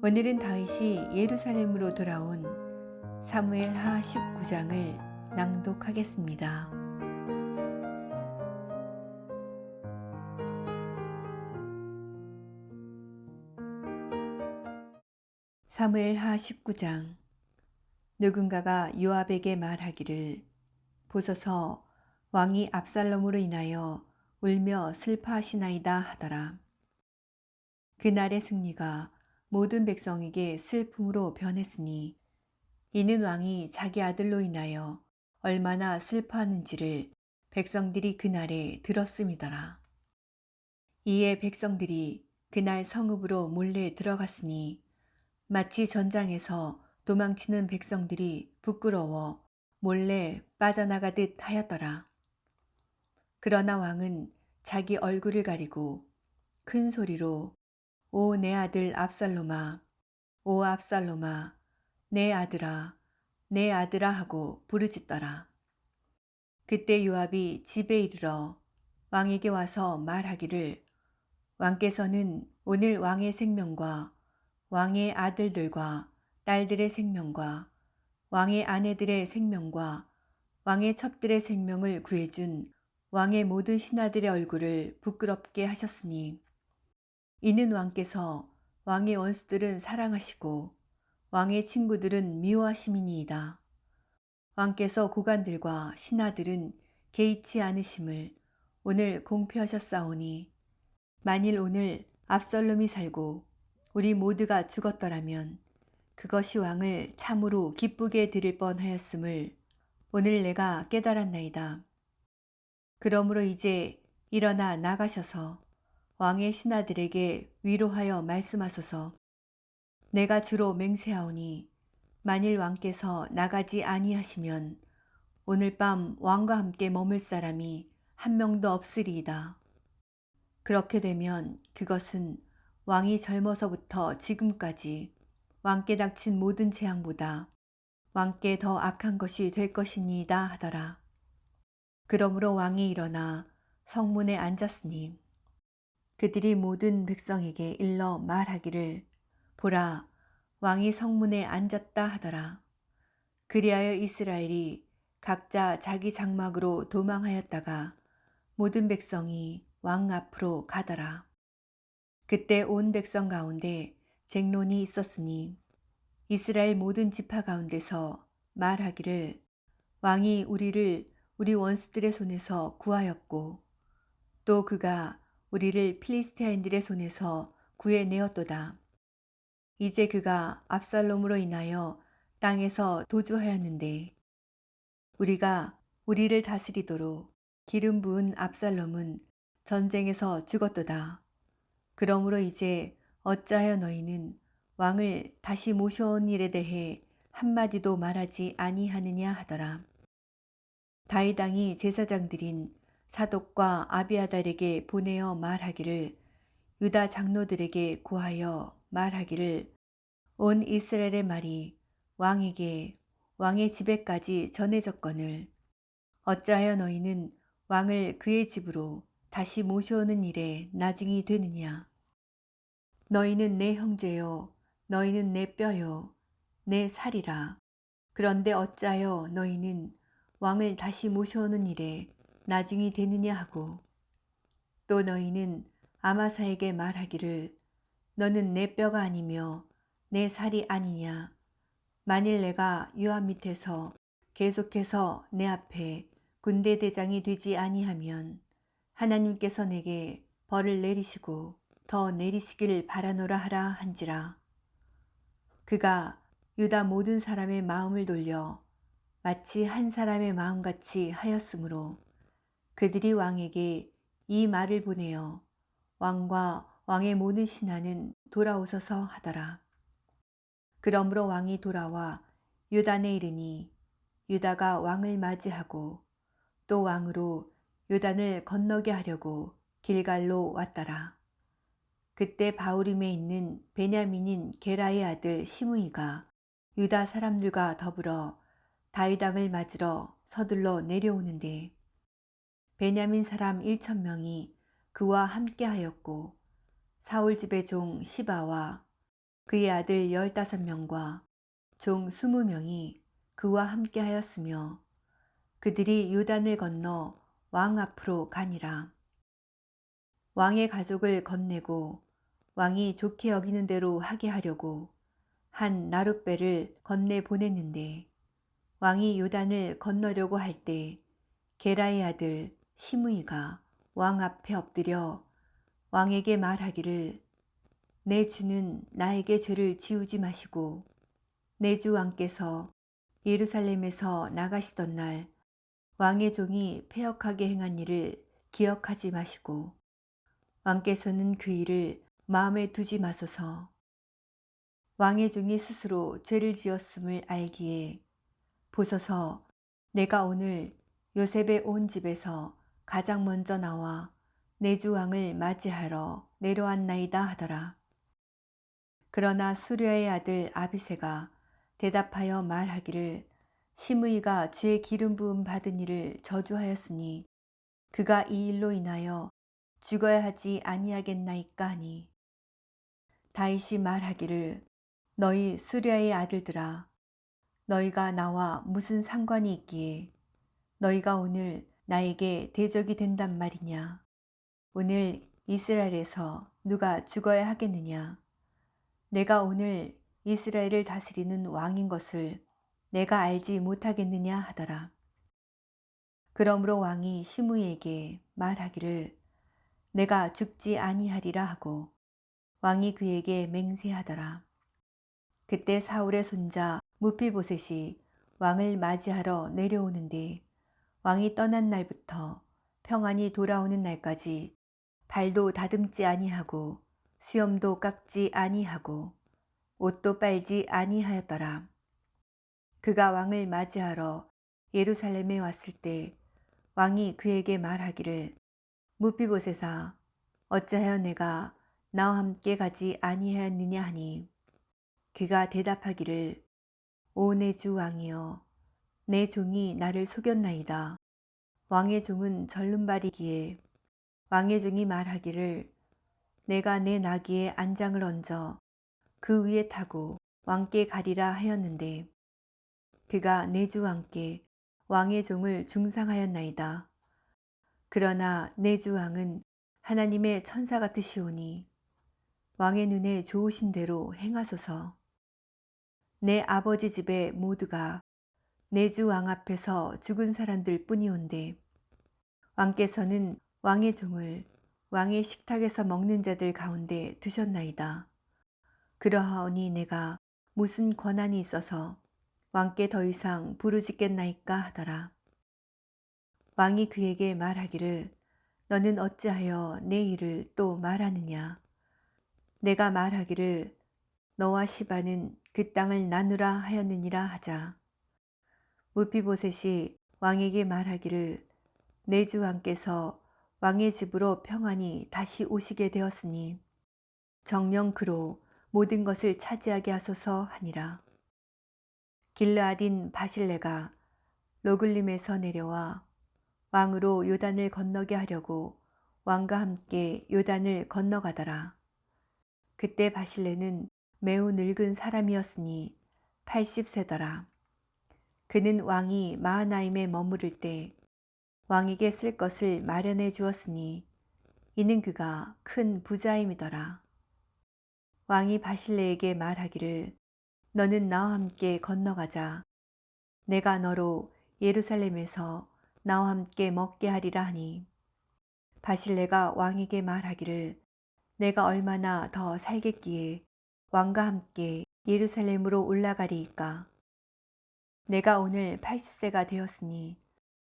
오늘은 다윗이 예루살렘으로 돌아온 사무엘 하 19장을 낭독하겠습니다. 사무엘 하 19장 누군가가 요압에게 말하기를 보소서 왕이 압살롬으로 인하여 울며 슬퍼하시나이다 하더라. 그날의 승리가 모든 백성에게 슬픔으로 변했으니 이는 왕이 자기 아들로 인하여 얼마나 슬퍼하는지를 백성들이 그날에 들었음이더라. 이에 백성들이 그날 성읍으로 몰래 들어갔으니 마치 전장에서 도망치는 백성들이 부끄러워 몰래 빠져나가듯 하였더라. 그러나 왕은 자기 얼굴을 가리고 큰 소리로 오 내 아들 압살롬아. 오 압살롬아. 내 아들아. 내 아들아 하고 부르짖더라. 그때 요압이 집에 이르러 왕에게 와서 말하기를 왕께서는 오늘 왕의 생명과 왕의 아들들과 딸들의 생명과 왕의 아내들의 생명과 왕의 첩들의 생명을 구해준 왕의 모든 신하들의 얼굴을 부끄럽게 하셨으니 이는 왕께서 왕의 원수들은 사랑하시고 왕의 친구들은 미워하심이니이다. 왕께서 고관들과 신하들은 개의치 않으심을 오늘 공표하셨사오니 만일 오늘 압살롬이 살고 우리 모두가 죽었더라면 그것이 왕을 참으로 기쁘게 드릴 뻔하였음을 오늘 내가 깨달았나이다. 그러므로 이제 일어나 나가셔서 왕의 신하들에게 위로하여 말씀하소서. 내가 주로 맹세하오니 만일 왕께서 나가지 아니하시면 오늘 밤 왕과 함께 머물 사람이 한 명도 없으리이다. 그렇게 되면 그것은 왕이 젊어서부터 지금까지 왕께 닥친 모든 재앙보다 왕께 더 악한 것이 될 것이니이다 하더라. 그러므로 왕이 일어나 성문에 앉았으니 그들이 모든 백성에게 일러 말하기를 보라 왕이 성문에 앉았다 하더라. 그리하여 이스라엘이 각자 자기 장막으로 도망하였다가 모든 백성이 왕 앞으로 가더라. 그때 온 백성 가운데 쟁론이 있었으니 이스라엘 모든 지파 가운데서 말하기를 왕이 우리를 우리 원수들의 손에서 구하였고 또 그가 우리를 필리스테인들의 손에서 구해내었도다. 이제 그가 압살롬으로 인하여 땅에서 도주하였는데 우리가 우리를 다스리도록 기름 부은 압살롬은 전쟁에서 죽었도다. 그러므로 이제 어찌하여 너희는 왕을 다시 모셔온 일에 대해 한마디도 말하지 아니하느냐 하더라. 다이당이 제사장들인 사독과 아비아달에게 보내어 말하기를 유다 장로들에게 고하여 말하기를 온 이스라엘의 말이 왕에게 왕의 집에까지 전해졌거늘. 어찌하여 너희는 왕을 그의 집으로 다시 모셔오는 일에 나중이 되느냐? 너희는 내 형제요 너희는 내 뼈요 내 살이라. 그런데 어찌하여 너희는 왕을 다시 모셔오는 일에 나중이 되느냐 하고 또 너희는 아마사에게 말하기를 너는 내 뼈가 아니며 내 살이 아니냐. 만일 내가 유압 밑에서 계속해서 내 앞에 군대 대장이 되지 아니하면 하나님께서 내게 벌을 내리시고 더 내리시길 바라노라 하라 한지라. 그가 유다 모든 사람의 마음을 돌려 마치 한 사람의 마음같이 하였으므로 그들이 왕에게 이 말을 보내어 왕과 왕의 모든 신하는 돌아오소서 하더라. 그러므로 왕이 돌아와 유단에 이르니 유다가 왕을 맞이하고 또 왕으로 유단을 건너게 하려고 길갈로 왔더라. 그때 바우림에 있는 베냐민인 게라의 아들 시므이가 유다 사람들과 더불어 다윗왕을 맞으러 서둘러 내려오는데 베냐민 사람 1천 명이 그와 함께 하였고 사울 집의 종 시바와 그의 아들 열다섯 명과 종 스무 명이 그와 함께 하였으며 그들이 요단을 건너 왕 앞으로 가니라. 왕의 가족을 건네고 왕이 좋게 여기는 대로 하게 하려고 한 나룻배를 건네 보냈는데 왕이 요단을 건너려고 할 때 게라의 아들 시므이가 왕 앞에 엎드려 왕에게 말하기를 내 주는 나에게 죄를 지우지 마시고 내 주 왕께서 예루살렘에서 나가시던 날 왕의 종이 패역하게 행한 일을 기억하지 마시고 왕께서는 그 일을 마음에 두지 마소서. 왕의 종이 스스로 죄를 지었음을 알기에 보소서. 내가 오늘 요셉의 온 집에서 가장 먼저 나와 내 주 왕을 맞이하러 내려왔나이다 하더라. 그러나 수리아의 아들 아비세가 대답하여 말하기를 시므이가 주의 기름 부음 받은 일을 저주하였으니 그가 이 일로 인하여 죽어야 하지 아니하겠나이까 하니 다윗이 말하기를 너희 수리아의 아들들아 너희가 나와 무슨 상관이 있기에 너희가 오늘 나에게 대적이 된단 말이냐 오늘 이스라엘에서 누가 죽어야 하겠느냐 내가 오늘 이스라엘을 다스리는 왕인 것을 내가 알지 못하겠느냐 하더라. 그러므로 왕이 시므에게 말하기를 내가 죽지 아니하리라 하고 왕이 그에게 맹세하더라. 그때 사울의 손자 무피보셋이 왕을 맞이하러 내려오는데 왕이 떠난 날부터 평안히 돌아오는 날까지 발도 다듬지 아니하고 수염도 깎지 아니하고 옷도 빨지 아니하였더라. 그가 왕을 맞이하러 예루살렘에 왔을 때 왕이 그에게 말하기를 무비보세사 어찌하여 내가 나와 함께 가지 아니하였느냐 하니 그가 대답하기를 오 내 주 왕이여 내 종이 나를 속였나이다 왕의 종은 절름발이기에 왕의 종이 말하기를 내가 내 나귀에 안장을 얹어 그 위에 타고 왕께 가리라 하였는데 그가 내 주 왕께 왕의 종을 중상하였나이다. 그러나 내 주 왕은 하나님의 천사 같으시오니 왕의 눈에 좋으신 대로 행하소서. 내 아버지 집에 모두가 내주 왕 앞에서 죽은 사람들 뿐이온데 왕께서는 왕의 종을 왕의 식탁에서 먹는 자들 가운데 두셨나이다. 그러하오니 내가 무슨 권한이 있어서 왕께 더 이상 부르짖겠나이까 하더라. 왕이 그에게 말하기를 너는 어찌하여 내 일을 또 말하느냐. 내가 말하기를 너와 시바는 그 땅을 나누라 하였느니라 하자. 무피보셋이 왕에게 말하기를 내 주 왕께서 왕의 집으로 평안히 다시 오시게 되었으니 정령 그로 모든 것을 차지하게 하소서 하니라. 길르아딘 바실레가 로글림에서 내려와 왕으로 요단을 건너게 하려고 왕과 함께 요단을 건너가더라. 그때 바실레는 매우 늙은 사람이었으니 80세더라. 그는 왕이 마하나임에 머무를 때 왕에게 쓸 것을 마련해 주었으니 이는 그가 큰 부자임이더라. 왕이 바실레에게 말하기를 너는 나와 함께 건너가자. 내가 너로 예루살렘에서 나와 함께 먹게 하리라 하니 바실레가 왕에게 말하기를 내가 얼마나 더 살겠기에 왕과 함께 예루살렘으로 올라가리이까. 내가 오늘 80세가 되었으니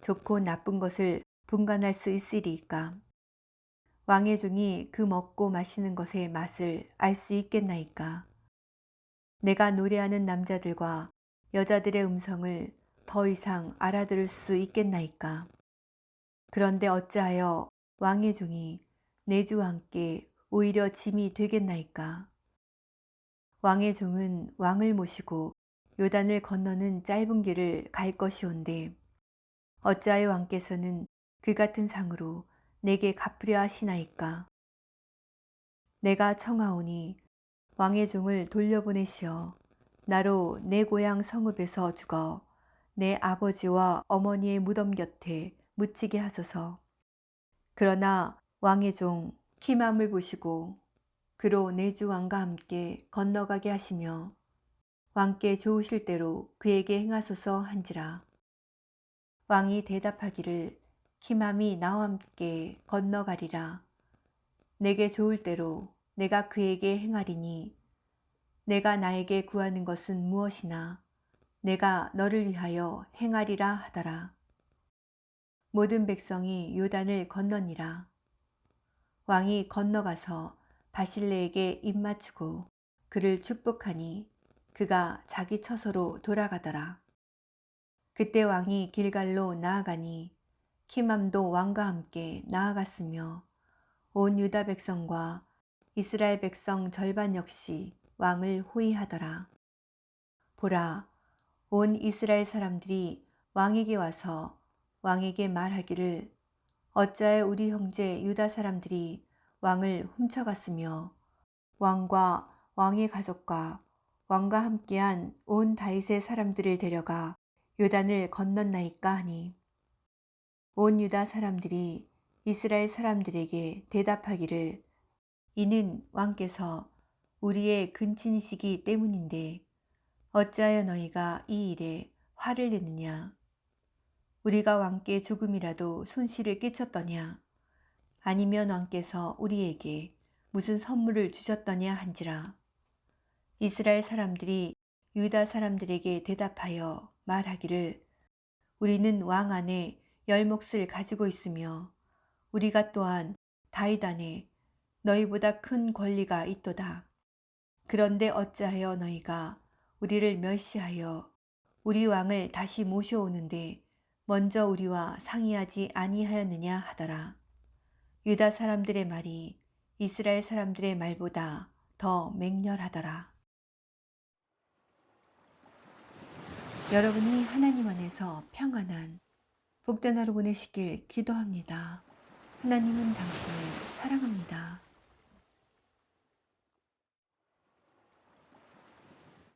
좋고 나쁜 것을 분간할 수 있으리이까. 왕의 종이 그 먹고 마시는 것의 맛을 알 수 있겠나이까. 내가 노래하는 남자들과 여자들의 음성을 더 이상 알아들을 수 있겠나이까. 그런데 어찌하여 왕의 종이 내 주와 함께 오히려 짐이 되겠나이까. 왕의 종은 왕을 모시고 요단을 건너는 짧은 길을 갈 것이온데 어찌하여 왕께서는 그 같은 상으로 내게 갚으려 하시나이까. 내가 청하오니 왕의 종을 돌려보내시어 나로 내 고향 성읍에서 죽어 내 아버지와 어머니의 무덤 곁에 묻히게 하소서. 그러나 왕의 종 키맘을 보시고 그로 내주 왕과 함께 건너가게 하시며 왕께 좋으실 대로 그에게 행하소서 한지라. 왕이 대답하기를 키맘이 나와 함께 건너가리라. 내게 좋을 대로 내가 그에게 행하리니 내가 나에게 구하는 것은 무엇이나 내가 너를 위하여 행하리라 하더라. 모든 백성이 요단을 건너니라. 왕이 건너가서 바실레에게 입맞추고 그를 축복하니 그가 자기 처소로 돌아가더라. 그때 왕이 길갈로 나아가니 키맘도 왕과 함께 나아갔으며 온 유다 백성과 이스라엘 백성 절반 역시 왕을 호위하더라. 보라, 온 이스라엘 사람들이 왕에게 와서 왕에게 말하기를 어찌하여 우리 형제 유다 사람들이 왕을 훔쳐갔으며 왕과 왕의 가족과 왕과 함께한 온 다윗의 사람들을 데려가 요단을 건넜나이까 하니. 온 유다 사람들이 이스라엘 사람들에게 대답하기를 이는 왕께서 우리의 근친이시기 때문인데 어찌하여 너희가 이 일에 화를 내느냐? 우리가 왕께 조금이라도 손실을 끼쳤더냐? 아니면 왕께서 우리에게 무슨 선물을 주셨더냐 한지라 이스라엘 사람들이 유다 사람들에게 대답하여 말하기를 우리는 왕 안에 열 몫을 가지고 있으며 우리가 또한 다윗 안에 너희보다 큰 권리가 있도다. 그런데 어찌하여 너희가 우리를 멸시하여 우리 왕을 다시 모셔오는데 먼저 우리와 상의하지 아니하였느냐 하더라. 유다 사람들의 말이 이스라엘 사람들의 말보다 더 맹렬하더라. 여러분이 하나님 안에서 평안한 복된 하루 보내시길 기도합니다. 하나님은 당신을 사랑합니다.